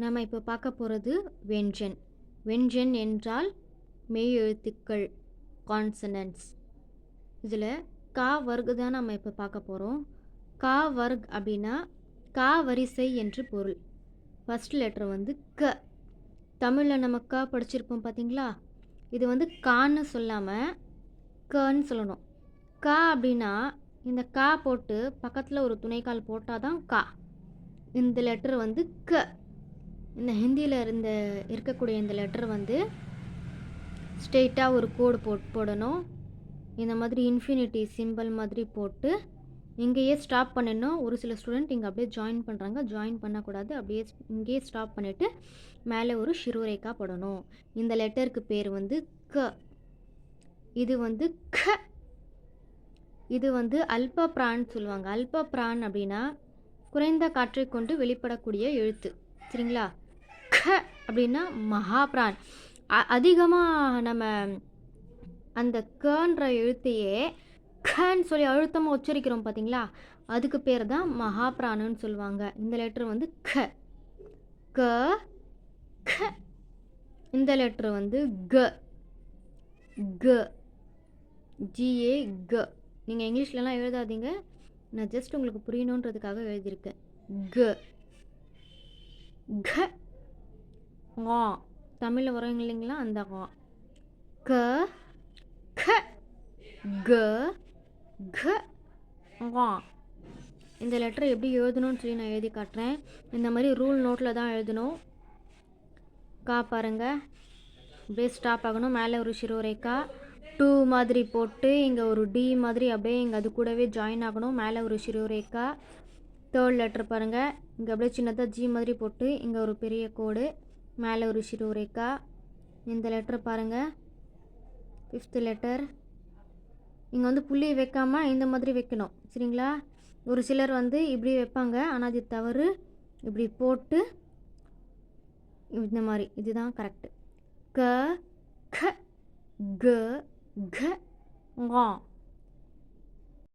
நம்ம இப்போ பார்க்க போகிறது வெஞ்சன் வெஞ்சன் என்றால் மெய் எழுத்துக்கள் கான்சனன்ஸ் இதில் கா வர்க் தான் நம்ம இப்போ பார்க்க போகிறோம் கா வர்க் அப்படின்னா கா வரிசை என்று பொருள். ஃபஸ்ட் லெட்டர் வந்து க. தமிழில் நம்ம க படிச்சிருப்போம் பார்த்தீங்களா இது வந்து கான்னு சொல்லாமல் கன்னு சொல்லணும். கா அப்படின்னா இந்த கா போட்டு பக்கத்தில் ஒரு துணைக்கால் போட்டால் தான் கா. இந்த லெட்டர் வந்து க. இந்த ஹிந்தியில் இருந்த இருக்கக்கூடிய இந்த லெட்டர் வந்து ஸ்ட்ரெயிட்டாக ஒரு கோடு போட் போடணும். இந்த மாதிரி இன்ஃபினிட்டி சிம்பிள் மாதிரி போட்டு இங்கேயே ஸ்டாப் பண்ணிடணும். ஒரு சில ஸ்டூடெண்ட் இங்கே அப்படியே ஜாயின் பண்ணுறாங்க ஜாயின் பண்ணக்கூடாது. அப்படியே இங்கேயே ஸ்டாப் பண்ணிவிட்டு மேலே ஒரு ஷிருரேக்கா போடணும். இந்த லெட்டருக்கு பேர் வந்து க. இது வந்து க. இது வந்து அல்ப பிரான் சொல்லுவாங்க. அல்ப பிரான் அப்படின்னா குறைந்த காற்றை கொண்டு வெளிப்படக்கூடிய எழுத்து. சரிங்களா? க அப்படின்னா மகாபிரான். அதிகமாக நம்ம அந்த கன்ற எழுத்தையே கன்னு சொல்லி அழுத்தமாக உச்சரிக்கிறோம் பார்த்தீங்களா அதுக்கு பேர் தான் மகாபிராணுன்னு சொல்லுவாங்க. இந்த லெட்ரு வந்து க. க க. இந்த லெட்ரு வந்து க. க. ஜிஏ க நீங்கள் இங்கிலீஷ்லலாம் எழுதாதீங்க. நான் ஜஸ்ட் உங்களுக்கு புரியணுன்றதுக்காக எழுதியிருக்கேன். க. க. ஆ தமிழில் வரும் இல்லைங்களா? அந்த ஆ க. க. க. க. ஆ இந்த லெட்டரை எப்படி எழுதணும்னு சொல்லி நான் எழுதி காட்டுறேன். இந்த மாதிரி ரூல் நோட்டில் தான் எழுதணும். கா பாருங்கள் அப்படியே ஸ்டாப் ஆகணும். மேலே ஒரு சிறுவரைக்கா டூ மாதிரி போட்டு இங்கே ஒரு டி மாதிரி அப்படியே இங்கே அது கூடவே ஜாயின் ஆகணும். மேலே ஒரு சிறுவரைக்கா தேர்ட் லெட்டர் பாருங்கள் இங்கே அப்படியே சின்னதாக ஜி மாதிரி போட்டு இங்கே ஒரு பெரிய கோடு. மேலே ஒரு ஷிரோரேக்கா இந்த லெட்டர் பாருங்கள் ஃபிஃப்த்து லெட்டர் இங்கே வந்து புள்ளி வைக்காமல் இந்த மாதிரி வைக்கணும். சரிங்களா? ஒரு சிலர் வந்து இப்படி வைப்பாங்க. ஆனால் அது தவறு. இப்படி போட்டு இந்த மாதிரி. இதுதான் கரெக்டு க க க க